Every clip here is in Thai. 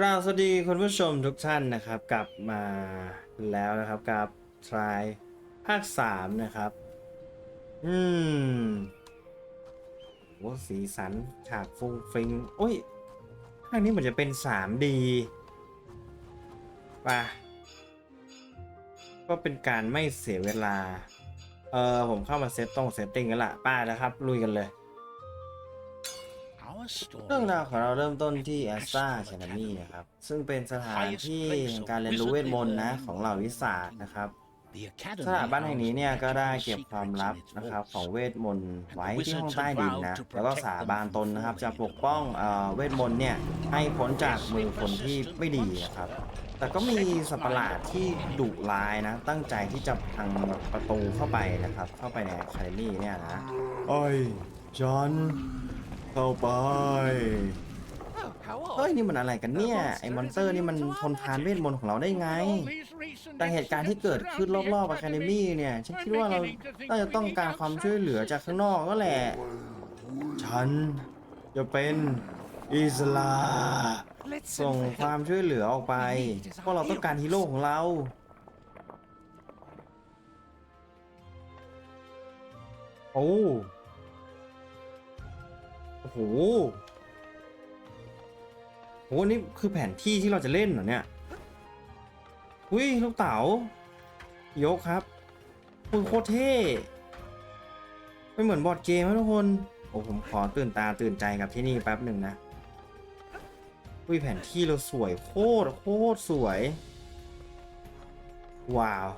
กราบสวัสดีคุณผู้ชมทุกท่านนะครับกลับมาแล้วนะครับกับ try ภาค3นะครับ อืมโอ้สีสันฉากฟุ้งฟิงโอ้ยภาคนี้เหมือนจะเป็น 3D ป่ะก็เป็นการไม่เสียเวลา เออผมเข้ามาเซตตรงเซตติ้งกันละป้านะครับ ลุยกันเลย เรื่องราวของเราเริ่มต้นที่แอสตาแคนามีนะครับ ซึ่งเป็นสถานที่แห่งการเรียนรู้เวทมนต์นะของเหล่าวิสาจนะครับ สถาบันแห่งนี้เนี่ยก็ได้เก็บความลับนะครับของเวทมนต์ไว้ที่ห้องใต้ดินนะ แล้วก็สาบานตนนะครับ จะปกป้องเอ่อเวทมนต์เนี่ยให้พ้นจากมือคนที่ไม่ดีนะครับแต่ก็มีสัตว์ประหลาดที่ดุร้ายนะ ตั้งใจที่จะพังประตูเข้าไปนะครับ เข้าไปในคาเดมี่เนี่ยนะ โอ้ยจอห์น เข้าไป เฮ้ยนี่มันอะไรกันเนี่ย ไอ้มอนสเตอร์นี่มันทนทานเวทมนต์ของเราได้ไง แต่เหตุการณ์ที่เกิดขึ้นรอบๆอะคาเดมี่เนี่ย ฉันคิดว่าเราน่าจะต้องการความช่วยเหลือจากข้างนอกก็แหละ ฉันจะเป็นอิสลาส่งความช่วยเหลือออกไปเพราะเราต้องการฮีโร่ของเราโอ้โอ้โหโหนี่คือแผนที่ที่เราจะเล่นเหรอเนี่ยอุ้ยลูกเต๋ายกครับคุณโคตรเท่ไม่เหมือนบอร์ดเกมนะทุกคน โอ้ผมขอตื่นตาตื่นใจกับที่นี่แป๊บหนึ่งนะอุ้ยแผนที่เราสวยโคตรโคตรสวย ว้าว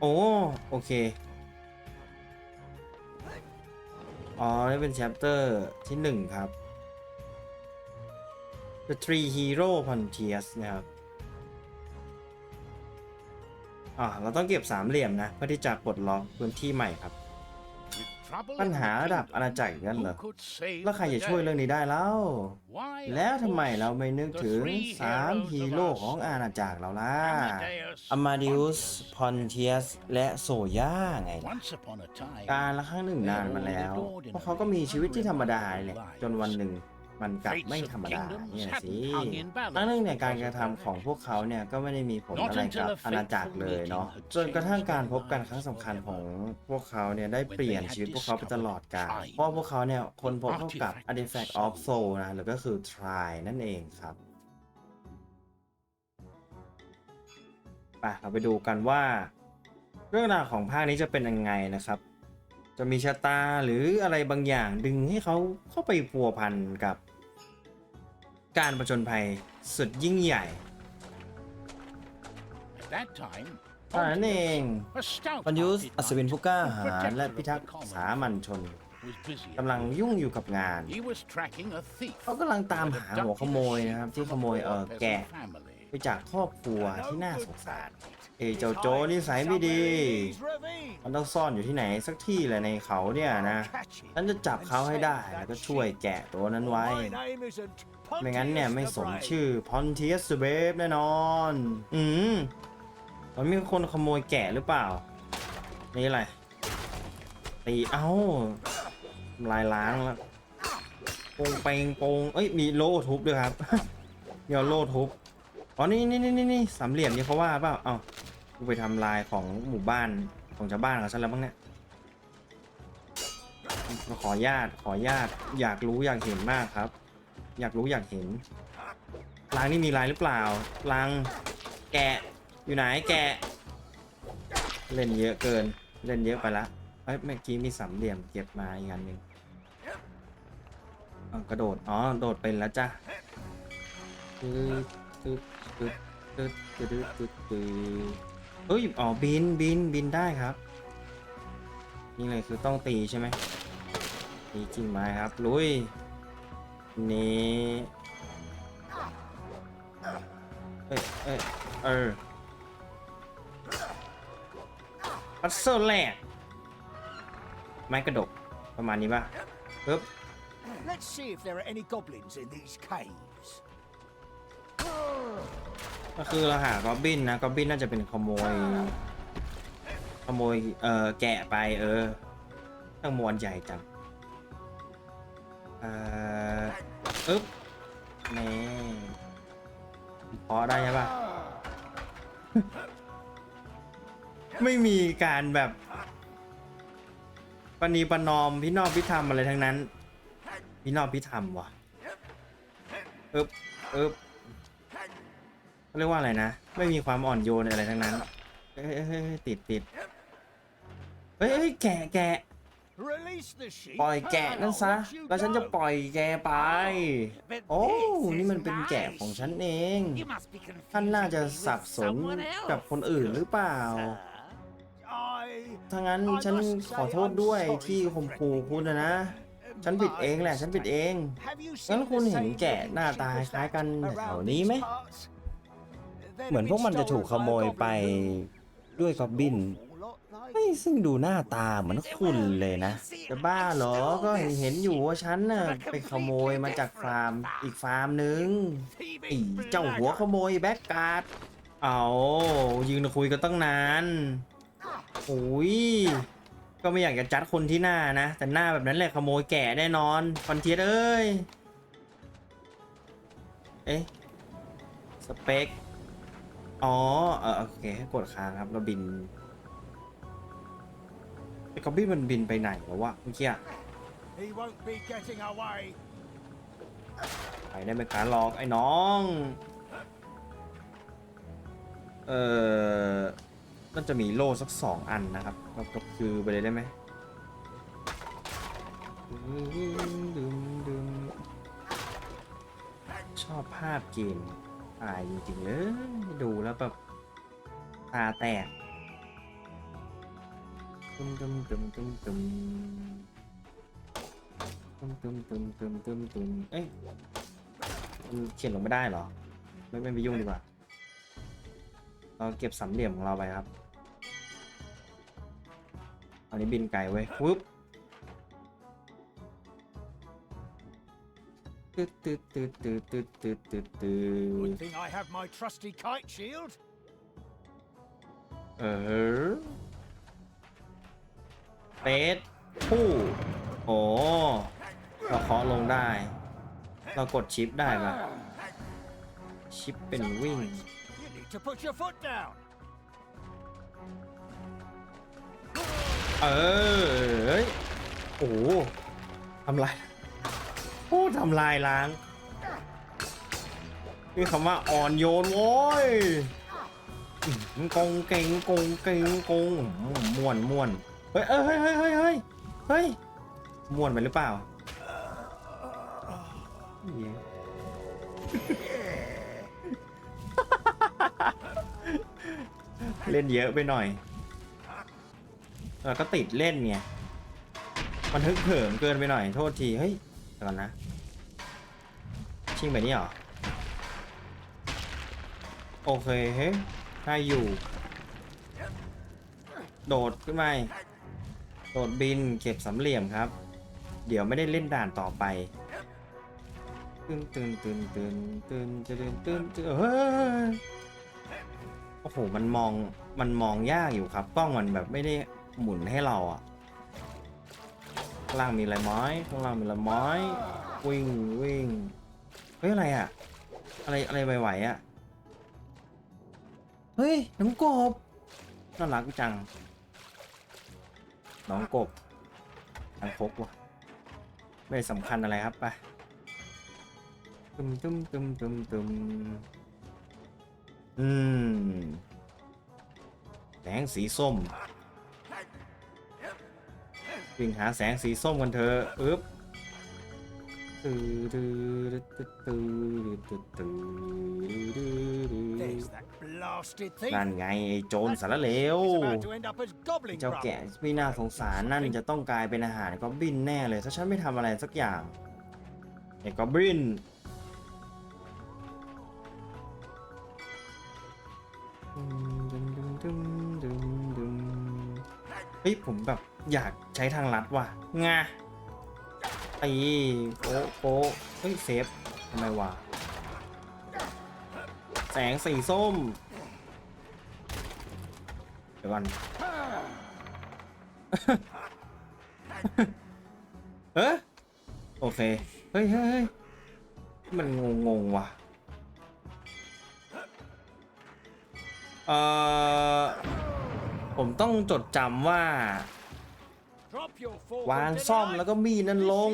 โอ้โอเค อ๋อ นี่เป็นแชปเตอร์ที่หนึ่งครับ The Three Hero Frontiers นะครับ อ่าเราต้องเก็บสามเหลี่ยมนะ เพื่อที่จะปลดล็อกพื้นที่ใหม่ครับ ปัญหาระดับอาณาจักรอย่างนั้นเหรอ แล้วใครจะช่วยเรื่องนี้ได้แล้ว แล้วทำไมเราไม่นึกถึงสามฮีโร่ของอาณาจักรเราล่ะอมาดิอุส พอนเทียส และโซย่าไงล่ะการละครั้งหนึ่งนานมาแล้ว พวกเขาก็มีชีวิตที่ธรรมดาเลยจนวันหนึ่ง มันกลับไม่ธรรมดาเนี่ยสิทั้งนี้เนี่ยการกระทำของพวกเขาเนี่ยก็ไม่ได้มีผลอะไรกับอาณาจักรเลยเนาะจนกระทั่งการพบกันครั้งสำคัญของพวกเขาเนี่ยได้เปลี่ยนชีวิตพวกเขาไปตลอดกาลเพราะพวกเขาเนี่ยคนพบเข้ากับ Artifact of Soul นะหรือก็คือ Try นั่นเองครับไปเราไปดูกันว่า เรื่องราวของภาคนี้จะเป็นยังไงนะครับจะมีชะตาหรืออะไรบางอย่างดึงให้เขาเข้าไปพัวพันกับ การประจนภัยสุดยิ่งใหญ่ตอนนั้นเองปัญยุสอัศวินผู้กล้าหาญและพิทักษ์สามัญชนกำลังยุ่งอยู่กับงาน เขากำลังตามหาหัวขโมยนะครับ ที่ขโมยเออแกะไปจากครอบครัวที่น่าสงสาร เอยเจ้าโจนิสัยไม่ดี มันต้องซ่อนอยู่ที่ไหนสักที่แหละในเขาเนี่ยนะฉันจะจับเขาให้ได้แล้วก็ช่วยแกะตัวนั้นไว้ ไม่งั้นเนี่ยไม่สมชื่อพอนเทียสเบฟแน่นอน อืมมันมีคนขโมยแกะหรือเปล่า นี่อะไร ตี เอ้า ลายล้างแล้วโปงเปงโปงเอ้ย มีโลทุบด้วยครับ เดี๋ยวโลทุบ อ๋อนี่นี่นี่นี่นี่สามเหลี่ยมนี่เขาว่าเปล่า เอ้ากูไปทำลายของหมู่บ้านของชาวบ้านเขาซะแล้วบ้างเนี่ยขอญาตขอญาตอยากรู้อยากเห็นมากครับ อยากรู้อยากเห็นลางนี่มีลายหรือเปล่าลางแกะอยู่ไหนแกะ เล่นเยอะเกินเล่นเยอะไปละเอ้ยเมื่อกี้มีสามเหลี่ยมเก็บมาอีกอันหนึ่งกระโดด อ๋อ โดดเป็นแล้วจ้ะตึ๊ดตึ๊ดตึ๊ดตึ๊ดตึ๊ดตึ๊ดตึ๊ดเฮ้ย อ๋อ บิน บิน บินได้ครับ นี่เลยคือต้องตีใช่ไหมตีจริงไหมครับ ลุย นี่เอ้ยเอ้ยเออพัซเซิลแรกไม้กระดก ประมาณนี้ป่ะปึ๊บ Let's see if there are any goblins in these caves. ก็คือเราหากอบบินนะกอบบินน่าจะเป็นขโมย ขโมย เอ่อ แกะไป เออตั้งมวลใหญ่จัง เอ่ออึ๊บนี่พอได้ใช่ปะ ไม่มีการแบบปณีประนอมพี่นอบพี่ธรรมอะไรทั้งนั้น พี่นอบพี่ธรรมว่ะเอ๊บเอ๊บเขาเรียกว่าอะไรนะ ไม่มีความอ่อนโยนอะไรทั้งนั้นเอ้ยเอ้ยเอ้ยติดติดเฮ้ยเฮ้ยแกะแกะ Release the sheep. ปล่อยแกะนั่นซะ I'll let you แล้วฉันจะ go. ปล่อยแกไป But โอ้ this นี่ is มันเป็นแกะ my ของฉันเอง You must be confused ท่านน่าจะ me with สับสน someone else, กับคนอื่นหรือเปล่า sir. I ถ้างั้นฉันขอโทษด้วยที่ข่มขู่คุณนะนะ ฉันผิดเองแหละ ฉันผิดเอง Have you งั้น seen คุณ the เห็น same แกะหน้าตา sheep คล้ายๆกัน around แถว these นี้ไหม parts? They'd เหมือน have พวก been มันจะถูก stolen ขโมย by a ไป goblin ด้วยกอบบิน who- lot like เฮ้ยซึ่งดูหน้าตาเหมือนคุณเลยนะ จะบ้าเหรอ ก็เห็นเห็นอยู่ว่าฉันน่ะไปขโมยมาจากฟาร์มอีกฟาร์มหนึ่งไอ้เจ้าหัวขโมยแบ็กการ์ด เอายืนคุยกันตั้งนานโอ้ย ก็ไม่อยากจะจัดคนที่หน้านะ แต่หน้าแบบนั้นแหละขโมยแก่แน่นอนคอนเทียเอ้ย เอ๊ะ สเปค อ๋อ เออโอเคให้กดค้างครับเราบิน ไอ้กอบบี้มันบินไปไหนแล้ววะเมื่อกี้อะ He won't be getting away. ไปได้ไหมคะหลอกไอ้น้อง เออน่าจะมีโล่สักสองอันนะครับก็ก็คือไปเลยได้ไหมชอบภาพเกมตายจริงๆเลยดูแล้วแบบตาแตก ตึมตึมตึมตึมตึมตึมตึมตึมตึมตึมตึมเอ้ยมันเขียนลงไม่ได้เหรอ ไม่ไม่ไปยุ่งดีกว่า เราเก็บสามเหลี่ยมของเราไปครับ อันนี้บินไกลเว้ยปุ๊บตึ๊ดตึ๊ดตึ๊ดตึ๊ดตึ๊ดตึ๊ดตึ๊ดตึ๊ Good ด thing I have my trusty kite shield. เออ เฟสผู้โอ้เราเคาะลงได้ เรากดชิปได้ปะชิปเป็นวิ่ง เออเอ้ยโอ้ทำลายโอ้ทำลายล้าง นี่คำว่าอ่อนโยนโว้ยกงเก่งกงเก่งกงม่วนม่วน ฮ้ยเอ้ยเฮ้ยเฮ้ยเฮ้ยเฮ้ยเฮ้ยม่วนไปหรือเปล่าเหี้ยเล่นเยอะไปหน่อยแล้วก็ติดเล่นไงมันฮึกเหิมเกินไปหน่อยโทษทีเฮ้ยเดี๋ยวก่อนนะชิงแบบนี้เหรอโอเคเฮ้ยได้อยู่ โดดขึ้นมา โดดบินเก็บสามเหลี่ยมครับ เดี๋ยวไม่ได้เล่นด่านต่อไปตื่นตื่นตื่นตื่นตื่นตื่นตื่นตื่นเฮ้ยโอ้โหมันมองมันมองยากอยู่ครับกล้องมันแบบไม่ได้หมุนให้เราอะข้างล่างมีอะไรไม้ข้างล่างมีอะไรไม้วิ่งวิ่งเฮ้ยอะไรอะอะไรอะไรไหวๆอะเฮ้ยน้ำกบน่ารักจัง น้องกบทางคกว่ะไม่สำคัญอะไรครับไปตึมตึมตึมตึมตึมอืมแสงสีส้มวิ่งหาแสงสีส้มกันเถอะอึ๊บ ตื้อตื้อตื้อตื้อตื้อตื้อตื้อ There's that blasted thief. นั่นไงไอ้โจรสารเลว He's about to end up as goblin เจ้า grub. แกะไม่น่าสงสารนั่นจะต้องกลายเป็นอาหารกอบบินแน่เลยถ้าฉันไม่ทำอะไรสักอย่างไอ้กอบบินเฮ้ยผมแบบอยากใช้ทางลัดว่ะงา ตีโป๊ะโป๊ะเฮ้ยเซฟทำไมวะแสงสีส้ม เดี๋ยวก่อน เออโอเค เฮ้ยเฮ้ยมันงงงว่ะ เอ่อ ผมต้องจดจำว่า วางซ่อมแล้วก็มีดนั่นลง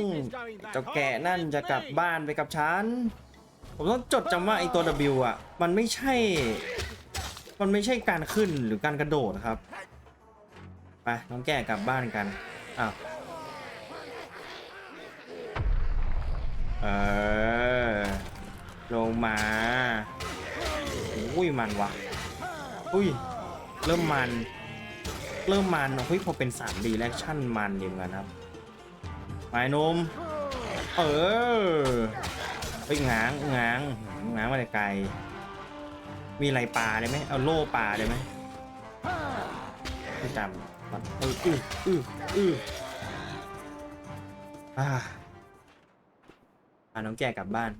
เจ้าแกะนั่นจะกลับบ้านไปกับฉัน ผมต้องจดจำว่าไอตัว W อะ มันไม่ใช่ มันไม่ใช่การขึ้นหรือการกระโดดครับ ไปน้องแก่กลับบ้านกัน อ้าวเออลงมาอุ้ยมันวะอุ้ย เริ่มมัน เริ่มมันเฮ้ยพอเป็น 3D แอคชั่นมันดีเหมือนกันครับไปหนมเออเฮ้ยง้างง้างง้างมาไกลมีอะไรปลาได้ไหมเอาโล่ปลาได้ไหมไม่จำก่อนเอออืออืออืออ่าพาน้องแก่กลับบ้าน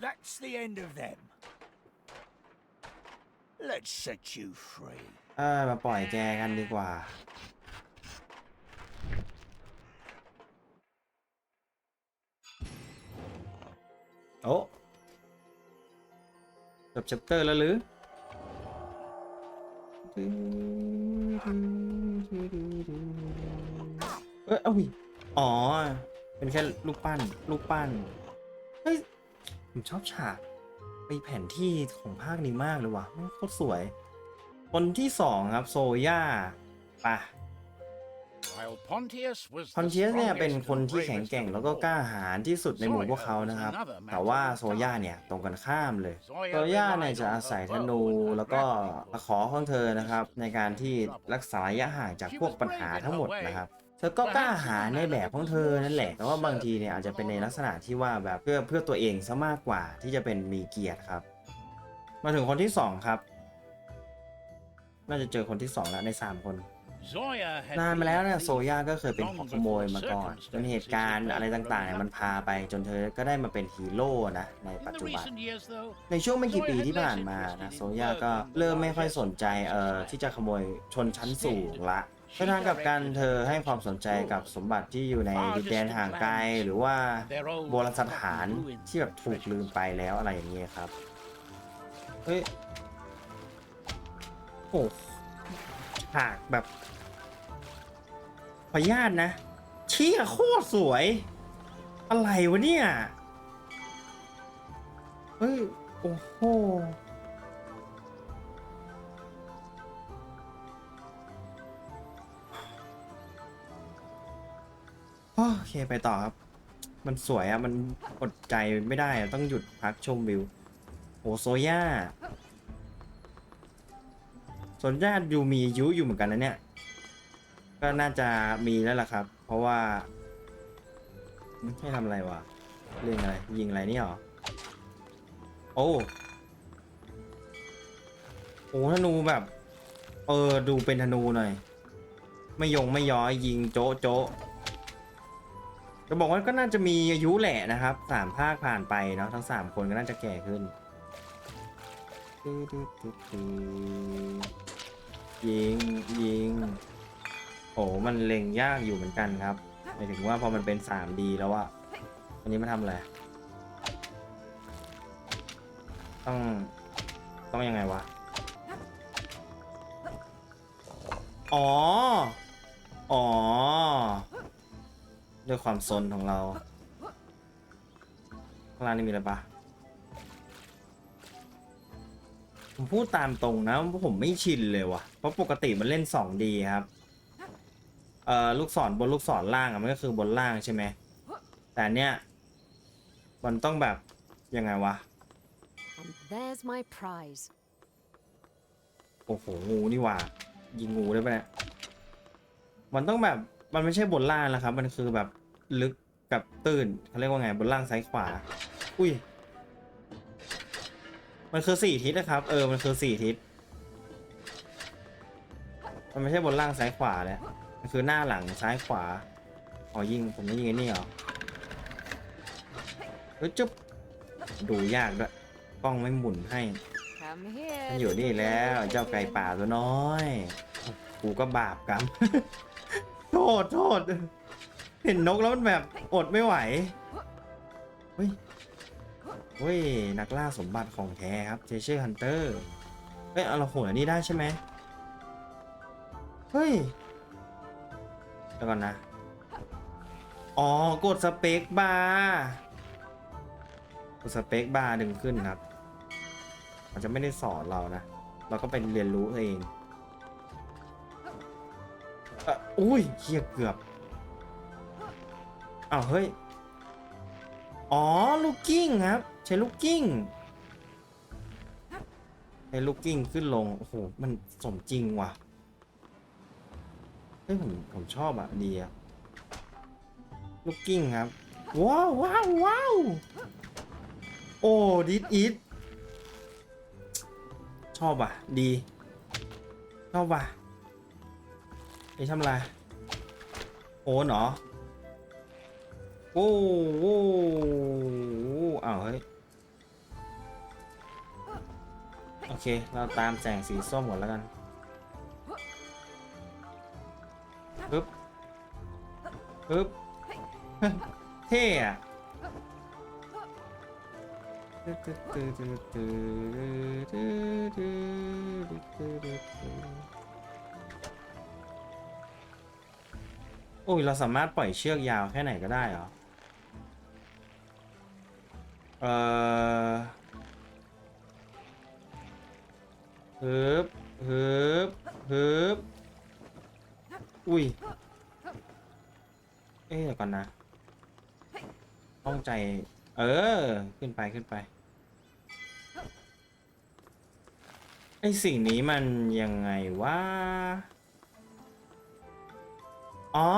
That's the end of them. Let's set you free. เออมาปล่อยแกกันดีกว่า โอ้จบ chapter แล้วหรือเอ้ยเอ้ยอ๋อ เป็นแค่ลูกปั้น ลูกปั้น เฮ้ย ผมชอบฉากไปแผนที่ของภาคนี้มากเลยว่ะมันโคตรสวย คนที่สองครับโซย่าป่ะ While Pontius was คอน the เชียสเนี่ย strongest เป็นคน and ที่แข็ง bravest แกร่ง of แล้วก็ all. กล้าหาญที่สุดในหมู่พวกเขานะครับ แต่ว่าโซย่าเนี่ยตรงกันข้ามเลย โซย่าเนี่ยจะอาศัยธนูแล้วก็ตะขอของเธอนะครับ ในการที่รักษาระยะห่างจากพวกปัญหาทั้งหมดนะครับเธอก็กล้าหาญในแบบของเธอนั่นแหละ แต่ว่าบางทีเนี่ยอาจจะเป็นในลักษณะที่ว่าแบบเพื่อเพื่อตัวเองซะมากกว่าที่จะเป็นมีเกียรติครับ มาถึงคนที่สองครับ น่าจะเจอคนที่สองแล้วในสามคน Zoya had นานมา been แล้วเนี่ย a โซ thief ย่าก็เคยเป็น long หัวขโมย before มาก่อนจนเหตุ circumstances การณ์ had อะไร made her ต่างๆเนี่ย run มันพาไปจนเธอก็ได้มาเป็นฮีโร่นะใน In ปัจ the จุบัน recent years, though, ในช่วงไม่กี่ปีที่ผ่านมานะโซย่าก็เริ่มไม่ค่อยสนใจเอ่อที่จะขโมยชนชั้นสูงละในทางกลับกันเธอให้ความสนใจกับสมบัติที่อยู่ในดินแดนห่างไกลหรือว่า their old โบราณสถาน ruins ที่แบบถูกลืมไปแล้วอะไรอย่างเงี้ยครับ เฮ้ย โอ้ฉากแบบขออนุญาตนะ เชี่ยโคตรสวย อะไรวะเนี่ย เฮ้ย โอ้โหโอเคไปต่อครับ มันสวยอะมันอดใจไม่ได้อะต้องหยุดพักชมวิวโอโซย่า โซย่าอยู่มีอายุอยู่เหมือนกันนะเนี่ย ก็น่าจะมีแล้วล่ะครับ เพราะว่าให้ทำอะไรวะเรื่องอะไร ยิงอะไรนี่หรอ โอ้โอ้ธนูแบบ เออ ดูเป็นธนูหน่อย ไม่ยงไม่ย้อยยิงโจ๊ะโจ๊ะจะบอกว่าก็น่าจะมีอายุแหละนะครับสามภาคผ่านไปเนาะทั้งสามคนก็น่าจะแก่ขึ้น ยิงยิงโอ้มันเล็งยากอยู่เหมือนกันครับหมายถึงว่าพอมันเป็น 3D แล้วอะอันนี้มาทำอะไร ต้อง ต้องยังไงวะ อ๋อ อ๋อ ด้วยความซนของเราข้างล่างนี่มีอะไรปะ ผมพูดตามตรงนะว่าผมไม่ชินเลยว่ะ เพราะปกติมันเล่น 2D ครับ เอ่อลูกศรบนลูกศรล่างอะมันก็คือบนล่างใช่ไหม แต่เนี้ยมันต้องแบบ ยังไงวะ And there's my prize. โอ้โหงูนี่หว่า ยิงงูได้ปะเนี่ย มันต้องแบบมันไม่ใช่บนล่างแล้วครับ มันคือแบบลึกกับตื้นเขาเรียกว่าไงบนล่างซ้ายขวา อุ้ย มันคือสี่ทิศนะครับ เออ มันคือสี่ทิศ มันไม่ใช่บนล่างซ้ายขวาเลยมันคือหน้าหลังซ้ายขวาอ๋อยิง ผมไม่ยิงไอ้นี่เหรอ เฮ้ยจุ๊บ ดูยากด้วย กล้องไม่หมุนให้ มันอยู่นี่แล้ว เจ้าไก่ป่าตัวน้อย กูก็บาปกรรม โทษ โทษ เห็นนกแล้วมันแบบอดไม่ไหว เฮ้ย เว้ยนักล่าสมบัติของแท้ครับเจเชอร์ฮันเตอร์เฮ้ยเอาเราโหนอันนี้ได้ใช่ไหมเฮ้ยเดี๋ยวก่อนนะ อ๋อ กดสเปคบาร์กดสเปคบาร์ดึงขึ้นครับมันจะไม่ได้สอนเรานะ เราก็เป็นเรียนรู้เองเอออุ้ยเฮียเกือบอ้าวเฮ้ย อ๋อ ลูกกิ้งครับ ใช้ลูกกิ้งใช้ลูกกิ้งขึ้นลง โอ้โห มันสมจริงว่ะเฮ้ยผมผมชอบอะ ดีอะ ลูกกิ้งครับ ว้าวว้าวว้าวโอ้ดิดอิทชอบอะ ดี ชอบว่ะไอ้ทำไรโอนเหรอ โอ้โอ้าวเฮ้ย โอเค เราตามแสงสีส้มก่อนแล้วกันปึ๊บปึ๊บเท่อะโอ้ย เราสามารถปล่อยเชือกยาวแค่ไหนก็ได้เหรอ เอ่อฮึบฮึบฮึบอุ้ย เอ๊ะเดี๋ยวก่อนนะ ต้องใจ เออ ขึ้นไปขึ้นไป ไอสิ่งนี้มันยังไงวะ อ๋อ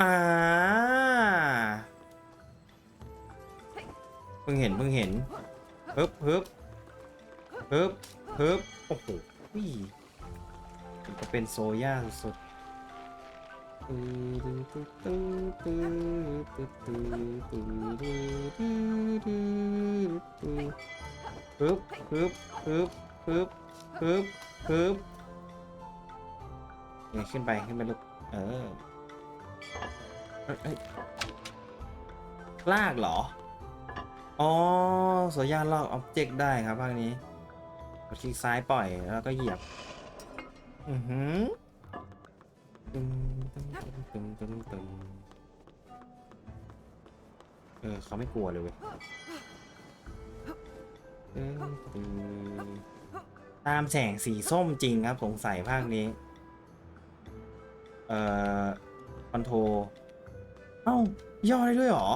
อ่า พิ่งเห็นเพิ่งเห็นฮึบฮึบฮึบฮึบโอ้โหวิ่งก็เป็นโซย่าสุดๆฮึบฮึบฮึบฮึบฮึบฮึบเนี่ยขึ้นไปขึ้นไปลูกเออเอ้ยเอ้ยลากเหรอ อ๋อโซย่าลอกอ็อบเจกต์ได้ครับภาคนี้กดคลิกซ้ายปล่อยแล้วก็เหยียบ อือหือตึมตึมตึมตึมตึมเออเขาไม่กลัวเลยเว้ยตามแสงสีส้มจริงครับ สงสัยภาคนี้ เอ่อคอนโทรเอ้าย่อได้ด้วยหรอ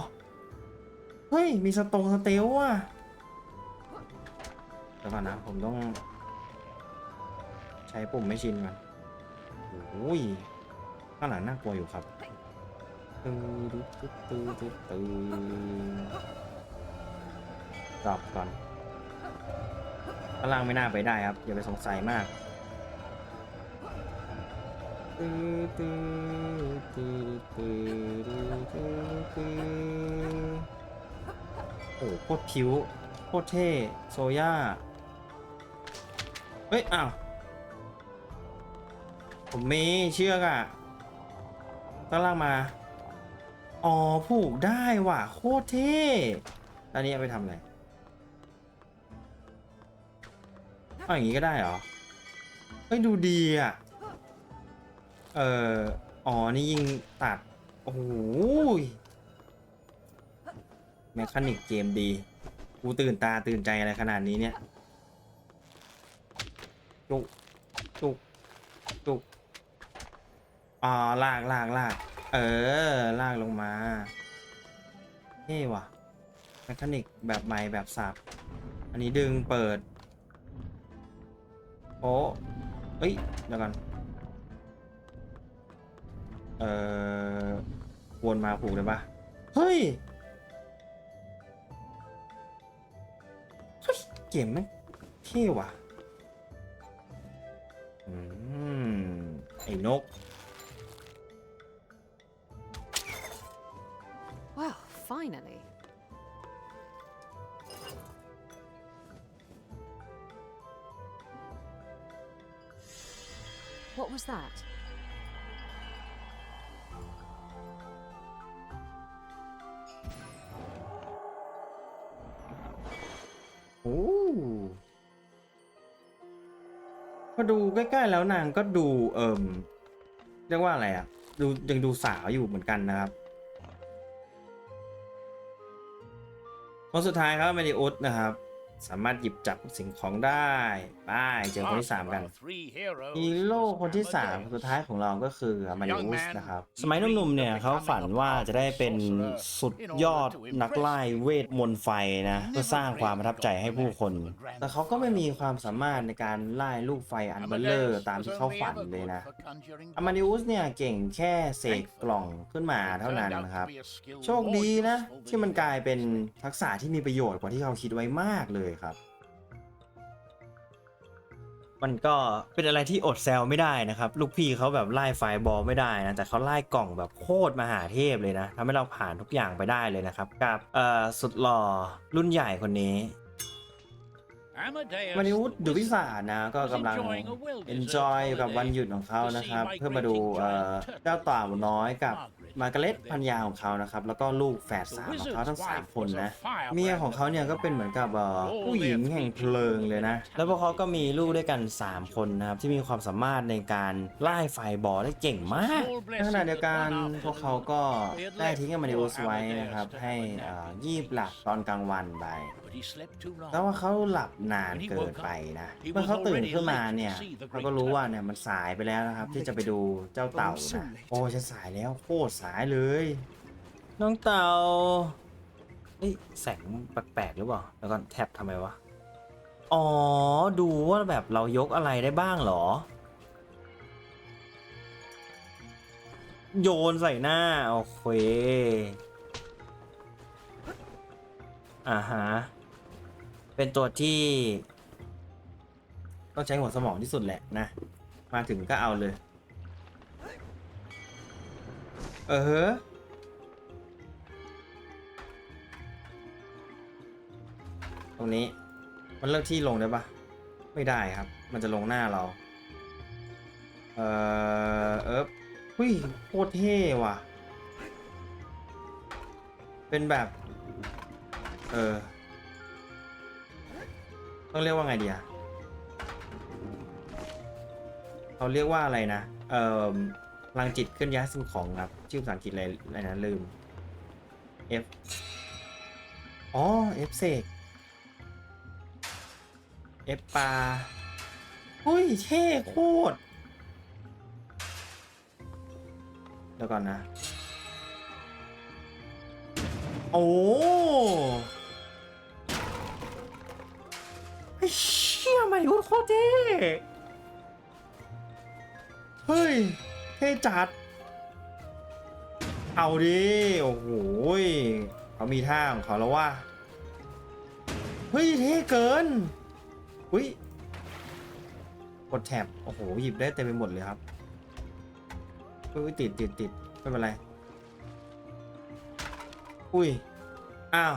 เฮ้ย มีสตงสเตลว่ะเดี๋ยวก่อนนะ ผมต้อง ใช้ปุ่มไม่ชินก่อนโอ้ยข้างหลังน่ากลัวอยู่ครับตื้อตื้อตื้อตื้อตื้อดรอปก่อนข้างล่างไม่น่าไปได้ครับ อย่าไปสงสัยมากตื้อตื้อตื้อตื้อตื้อตื้ อโอ้โหโคตรผิวโคตรเท่ โซย่า เฮ้ย อ้าว ผมมีเชือกอะตั้งล่างมา อ๋อ ผูกได้ว่ะ โคตรเท่ อันนี้เอาไปทำอะไรเอาอย่างนี้ก็ได้เหรอ เฮ้ย ดูดีอะ เอออ๋อ นี่ยิงตัด โอ้โห แมคานิกเกมดี กูตื่นตาตื่นใจอะไรขนาดนี้เนี่ยจุกจุกจุกอ่าลากลากลากเออ ลากลงมาเท่ว่ะแมคานิกแบบใหม่แบบสับ อันนี้ดึงเปิดโอ้เอ้ย เดี๋ยวก่อนเออวนมาผูกเลยปะเฮ้ย เฮ้ยเกมแม่งเท่ว่ะอืมไอ้นก Well, finally. What was that? พอดูใกล้ๆแล้วนางก็ดูเอิมเรียกว่าอะไรอะดูยังดูสาวอยู่เหมือนกันนะครับคนสุดท้ายครับเมดิอุสนะครับ สามารถหยิบจับสิ่งของได้ไป้ายเจอคนที่สามกันฮีโร่คนที่3สุดท้ายของเราก็คืออามาริอุสนะครับ สมัยหนุ่มๆเนี่ยเขาฝันว่าจะได้เป็นสุดยอดนักไล่เวทมนต์ไฟนะเพื่อสร้างความประทับใจให้ผู้คน แต่เขาก็ไม่มีความสามารถในการไล่ลูกไฟอันเบลเลอร์ตามที่เขาฝันเลยนะอามาริอุสเนี่ยเก่งแค่เสกกล่องขึ้นมาเท่านั้นนะครับ โชคดีนะ ที่มันกลายเป็นทักษะที่มีประโยชน์กว่าที่เขาคิดไว้มากเลยครับ มันก็เป็นอะไรที่อดแซวไม่ได้นะครับ ลูกพี่เขาแบบไล่ไฟบอลไม่ได้นะแต่เขาไล่กล่องแบบโคตรมหาเทพเลยนะทำให้เราผ่านทุกอย่างไปได้เลยนะครับ กับเอ่อสุดหล่อรุ่นใหญ่คนนี้มานิวุฒดูพิศาจนะก็กำลัง enjoy กับวันหยุดของเขานะครับ เพื่อมาดูเอ่อเจ้าต่าวน้อยกับ มาร์กาเร็ตพันยาของเขานะครับ แล้วก็ลูกแฝดสามของเขาทั้ง3คนนะ เมียของเขาเนี่ยก็เป็นเหมือนกับเอ่อผู้หญิงแห่งเพลิงเลยนะ แล้วพวกเขาก็มีลูกด้วยกัน 3 คนนะครับ ที่มีความสามารถในการไล่ไฟบอลได้เก่งมากในขณะเดียวกันพวกเขาก็ได้ทิ้งอามาริอุสไว้นะครับ ให้เอ่อยีบหลับตอนกลางวันไปแต่ว่าเขาหลับนานเกินไปนะ เมื่อเขาตื่นขึ้นมาเนี่ยเขาก็รู้ว่าเนี่ยมันสายไปแล้วนะครับ ที่จะไปดูเจ้าเต่านะโอ้ฉันสายแล้วโคตรสายเลย น้องเต่าเฮ้ยแสงแปลกๆหรือเปล่าแล้วก็แท็บทำไมวะ อ๋อ ดูว่าแบบเรายกอะไรได้บ้างเหรอ โยนใส่หน้า โอเคอ่าฮะ เป็นตัวที่ ต้องใช้หัวสมองที่สุดแหละนะ มาถึงก็เอาเลย เออเฮ้อตรงนี้ มันเลือกที่ลงได้ปะไม่ได้ครับ มันจะลงหน้าเรา เออเออหุ้ยโคตรเท่ว่ะ เป็นแบบ เออ ต้องเรียกว่าไงดีอะเขาเรียกว่าอะไรนะ เอ่อ พลังจิตเคลื่อนย้ายสิ่งของครับ ชื่อภาษาอังกฤษอะไรอะไรนะลืม F อ๋อ F เสก F ปลาเฮ้ยเท่โคตรเดี๋ยวก่อนนะ โอ้ไอ้เชี่ยมาริอุสโคตรเท่เฮ้ย ท่จัด เอาดิ โอ้โหเขามีท่าของเขาแล้วว่า เฮ้ยเท่เกิน อุ้ยกดแท็บโอ้โห หยิบได้เต็มไปหมดเลยครับอุ้ยติดติดติดไม่เป็นไร อุ้ย อ้าว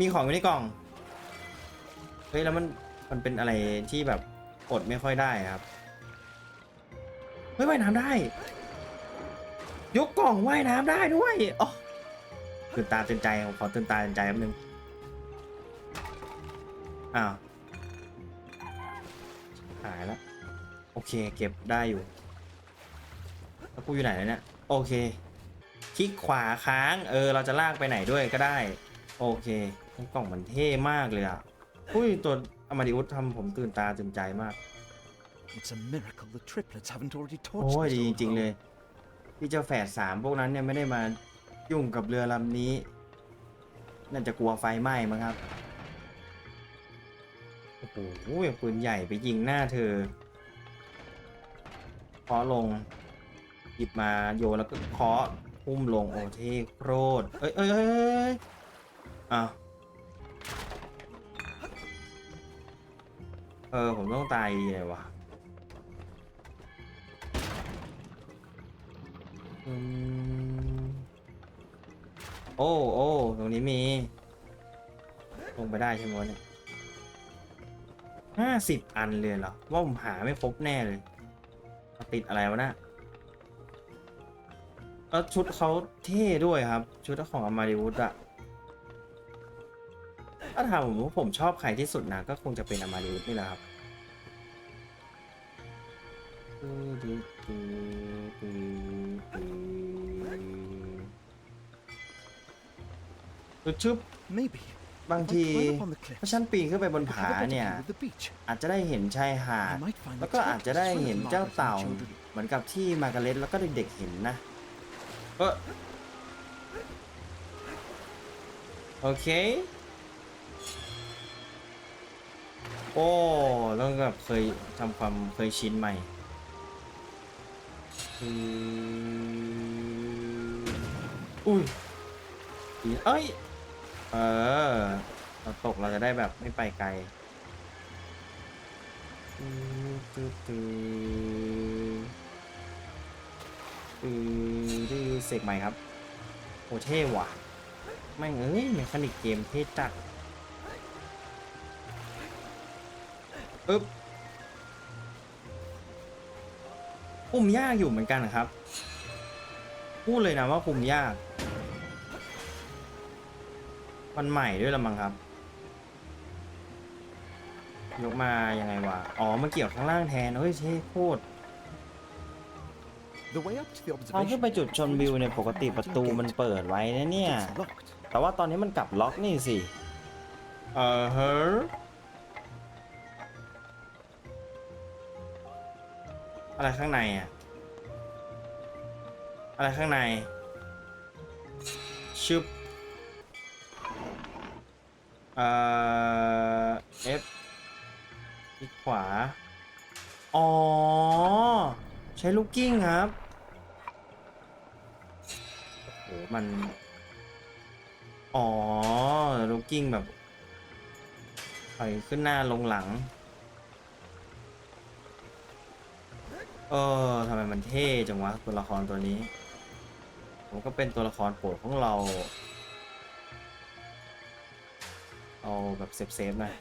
มีของอยู่ในกล่อง เฮ้ย แล้วมัน มันเป็นอะไรที่แบบอดไม่ค่อยได้ครับ เฮ้ยว่ายน้ำได้ ยกกล่องว่ายน้ำได้ด้วยอ๋อตื่นตาตื่นใจผมขอตื่นตาตื่นใจแป๊บนึงอ้าวหายแล้วโอเค เก็บได้อยู่แล้วกูอยู่ไหนแล้วเนี่ยโอเค คลิกขวาค้าง เออ เราจะลากไปไหนด้วยก็ได้ โอเคกล่องมันเท่มากเลยอะอุ้ยตัวอมาดิอุสทำผมตื่นตาตื่นใจมาก It's a miracle the triplets haven't already โอ้ torched ย this จริง ๆ เลยที่เจ้าแฝดสามพวกนั้นเนี่ยไม่ได้มายุ่งกับเรือลำนี้ น่าจะกลัวไฟไหม้มั้งครับ โอ้โหปืนใหญ่ไปยิงหน้าเธอ เคาะลง หยิบมาโยนแล้วก็เคาะพุ่มลงโอ้เท่โครดเอ้ยเอ้ยเอ้ยเอ้ยอ้าวเออ ผมต้องตายเลยวะ อืมโอ้โอ้ตรงนี้มี ลงไปได้ใช่ไหมวะเนี่ยห้าสิบอันเลยเหรอ ว่าผมหาไม่ครบแน่เลยเอาติดอะไรวะนะแล้วชุดเขาเท่ด้วยครับ ชุดของอามาริวุธอะถ้าถามผมว่าผมชอบใครที่สุดนะก็คงจะเป็นอามาริอุสนี่แหละครับจุด ชึบ Maybe. บาง if I ที climb up on the cliff, ถ้าฉันปีนขึ้นไปบน I could ผา have a better เนี่ย view of the beach. อาจจะได้เห็นชายหาด I might find แล้ว the ก็ top อาจจะได้เห็น swim เจ้า marker for เต่า the children. เหมือนกับที่มาการ์เล็ตแล้วก็เด็กๆเห็นนะ เออโอเค โอ้ต้องแบบเคยทำความเคยชินใหม่อืมอุ้ยอีเอ้ย เออ เราตกเราจะได้แบบไม่ไปไกลตื้อตื้อตื้อตื้อตื้อเสกใหม่ครับโอเท่ว่ะแม่งเอ้ยเมคานิกเกมเท่จัดปึ๊บปุ่มยากอยู่เหมือนกันนะครับ พูดเลยนะว่าปุ่มยาก มันใหม่ด้วยละมั้งครับ ยกมายังไงวะ อ๋อมันเกี่ยวข้างล่างแทน เฮ้ยเท่โคตร The way up to the ทางขึ้น observation ไปจุดชมวิวเนี่ยปกติประตูมันเปิดไว้นะเนี่ย It's locked. แต่ว่าตอนนี้มันกลับล็อกนี่สิ เออเฮ้ออะไรข้างในอะอะไรข้างในชึบ เอ่อ F คลิกขวา อ๋อ ใช้ลูกกิ้งครับโอ้โหมัน อ๋อ ลูกกิ้งแบบถอยขึ้นหน้าลงหลัง เออทำไมมันเท่จังวะตัวละครตัวนี้ ผมก็เป็นตัวละครโปรดของเรา เอาแบบเซฟเซฟๆหน่อย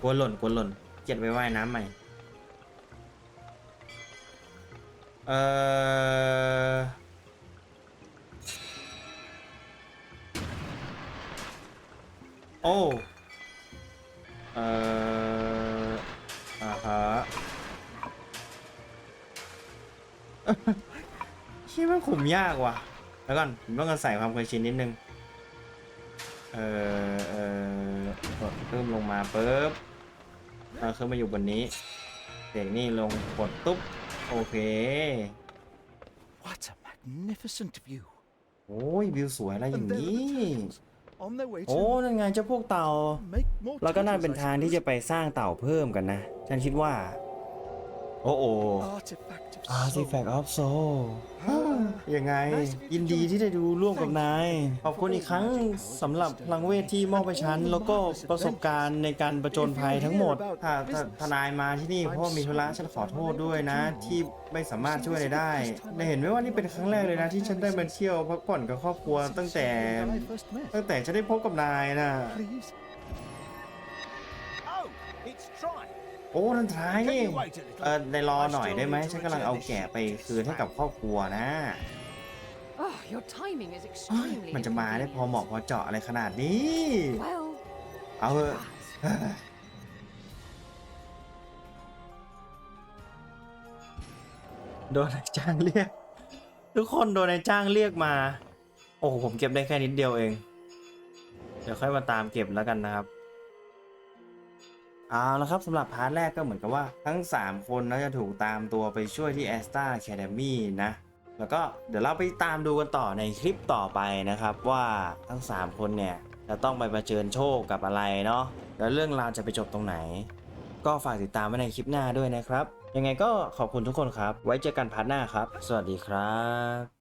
กลัวหล่นกลัวหล่นเก็บไว้ว่ายน้ำใหม่ เออโอ้เอ่ออ่าฮะเชี่ยมันขุมยากว่ะ แล้วก่อนผมต้องการใส่ความเคยชินนิดนึง เอ่อ พิ่มลงมาปุ๊บเออขึ้นมาอยู่บนนี้เสียงนี่ลงกดตุ๊บโอเค What a magnificent view. โอ้ยวิวสวยอะไรอย่าง And there are นี้ the turtles on their way โอ้ to นั่นไงเจ้าพวกเต่า make more แล้วก็น่า turtles, เป็น I ทางที่ suppose. จะไปสร้างเต่าเพิ่มกันนะ ฉันคิดว่า โอ้โอ Artifact of Artifact soul. of Soul ยังไง ยินดีที่ได้ดูร่วมกับนาย ขอบคุณอีกครั้งสำหรับพลังเวทที่มอบให้ฉัน แล้วก็ประสบการณ์ในการประจนภัยทั้งหมดถ้าถ้าทนายมาที่นี่เพราะว่ามีธุระฉันขอโทษด้วยนะ ที่ไม่สามารถช่วยอะไรได้ได้เห็นไหมว่านี่เป็นครั้งแรกเลยนะ ที่ฉันได้มาเที่ยวพักผ่อนกับครอบครัวตั้งแต่ When I first met. ตั้งแต่ฉันได้พบกับนายนะ Please. Oh, it's Troy. โอ้นั่นท้ายนี่ Can you wait a little? เออในรอหน่อยได้ไหมฉันกำลังเอาแกะไปคืนให้กับครอบครัวนะ Oh, your timing is เอ้ย extremely มันจะมาได้พอเหมาะพอเจาะอะไรขนาดนี้ inconvenient. Well, เอาเถอะ perhaps. โดนนายจ้างเรียก ทุกคนโดนนายจ้างเรียกมา โอ้โหผมเก็บได้แค่นิดเดียวเอง เดี๋ยวค่อยมาตามเก็บแล้วกันนะครับ เอาละครับสำหรับพาร์ทแรกก็เหมือนกับว่าทั้ง 3 คนน่าจะถูกตามตัวไปช่วยที่ a s t a Academy นะ แล้วก็เดี๋ยวเราไปตามดูกันต่อในคลิปต่อไปนะครับว่าทั้ง 3 คนเนี่ยจะต้องไปเผชิญโชคกับอะไรเนาะแล้วเรื่องราวจะไปจบตรงไหน ก็ฝากติดตามไว้ในคลิปหน้าด้วยนะครับ ยังไงก็ขอบคุณทุกคนครับ ไว้เจอกันพาร์ทหน้าครับ สวัสดีครับ